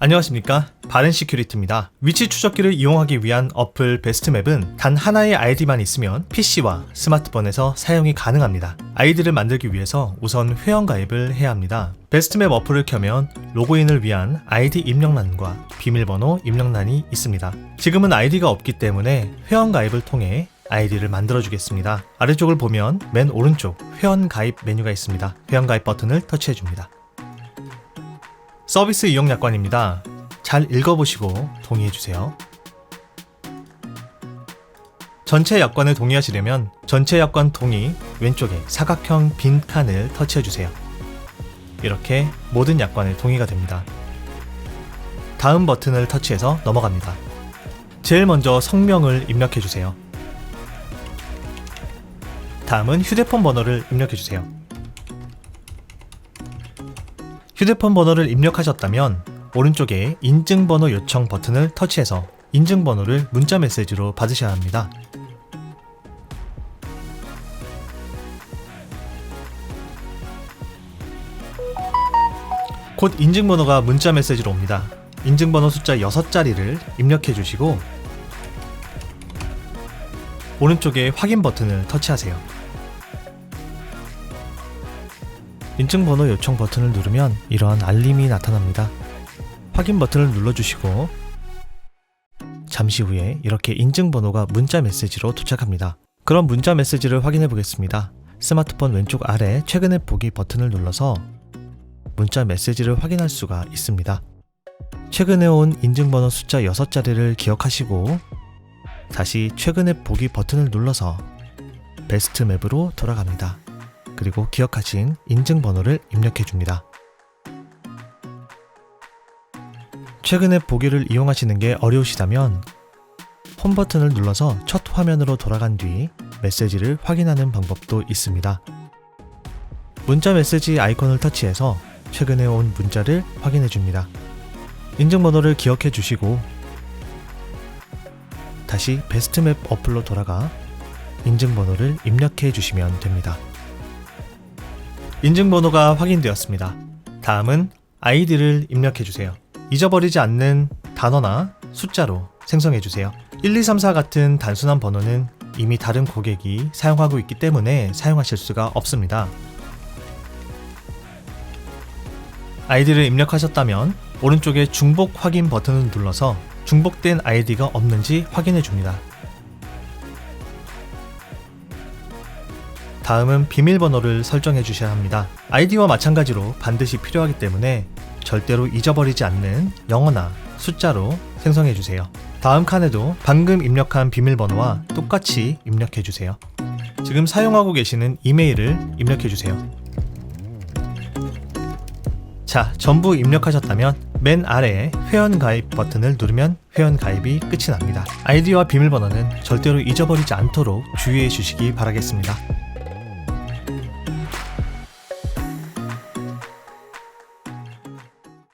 안녕하십니까 바른 시큐리티입니다. 위치 추적기를 이용하기 위한 어플 베스트맵은 단 하나의 아이디만 있으면 PC와 스마트폰에서 사용이 가능합니다. 아이디를 만들기 위해서 우선 회원 가입을 해야 합니다. 베스트맵 어플을 켜면 로그인을 위한 아이디 입력란과 비밀번호 입력란이 있습니다. 지금은 아이디가 없기 때문에 회원 가입을 통해 아이디를 만들어 주겠습니다. 아래쪽을 보면 맨 오른쪽 회원 가입 메뉴가 있습니다. 회원 가입 버튼을 터치해 줍니다. 서비스 이용 약관입니다. 잘 읽어보시고 동의해주세요. 전체 약관을 동의하시려면 전체 약관 동의 왼쪽에 사각형 빈 칸을 터치해주세요. 이렇게 모든 약관에 동의가 됩니다. 다음 버튼을 터치해서 넘어갑니다. 제일 먼저 성명을 입력해주세요. 다음은 휴대폰 번호를 입력해주세요. 휴대폰 번호를 입력하셨다면 오른쪽에 인증번호 요청 버튼을 터치해서 인증번호를 문자 메시지로 받으셔야 합니다. 곧 인증번호가 문자 메시지로 옵니다. 인증번호 숫자 6자리를 입력해 주시고 오른쪽에 확인 버튼을 터치하세요. 인증번호 요청 버튼을 누르면 이러한 알림이 나타납니다. 확인 버튼을 눌러주시고 잠시 후에 이렇게 인증번호가 문자 메시지로 도착합니다. 그럼 문자 메시지를 확인해 보겠습니다. 스마트폰 왼쪽 아래 최근에 보기 버튼을 눌러서 문자 메시지를 확인할 수가 있습니다. 최근에 온 인증번호 숫자 6자리를 기억하시고 다시 최근에 보기 버튼을 눌러서 베스트 맵으로 돌아갑니다. 그리고 기억하신 인증번호를 입력해 줍니다. 최근에 보기를 이용하시는 게 어려우시다면 홈 버튼을 눌러서 첫 화면으로 돌아간 뒤 메시지를 확인하는 방법도 있습니다. 문자 메시지 아이콘을 터치해서 최근에 온 문자를 확인해 줍니다. 인증번호를 기억해 주시고 다시 베스트맵 어플로 돌아가 인증번호를 입력해 주시면 됩니다. 인증번호가 확인되었습니다. 다음은 아이디를 입력해 주세요. 잊어버리지 않는 단어나 숫자로 생성해 주세요. 1, 2, 3, 4 같은 단순한 번호는 이미 다른 고객이 사용하고 있기 때문에 사용하실 수가 없습니다. 아이디를 입력하셨다면 오른쪽에 중복 확인 버튼을 눌러서 중복된 아이디가 없는지 확인해 줍니다. 다음은 비밀번호를 설정해 주셔야 합니다. 아이디와 마찬가지로 반드시 필요하기 때문에 절대로 잊어버리지 않는 영어나 숫자로 생성해 주세요. 다음 칸에도 방금 입력한 비밀번호와 똑같이 입력해 주세요. 지금 사용하고 계시는 이메일을 입력해 주세요. 자, 전부 입력하셨다면 맨 아래에 회원 가입 버튼을 누르면 회원 가입이 끝이 납니다. 아이디와 비밀번호는 절대로 잊어버리지 않도록 주의해 주시기 바라겠습니다.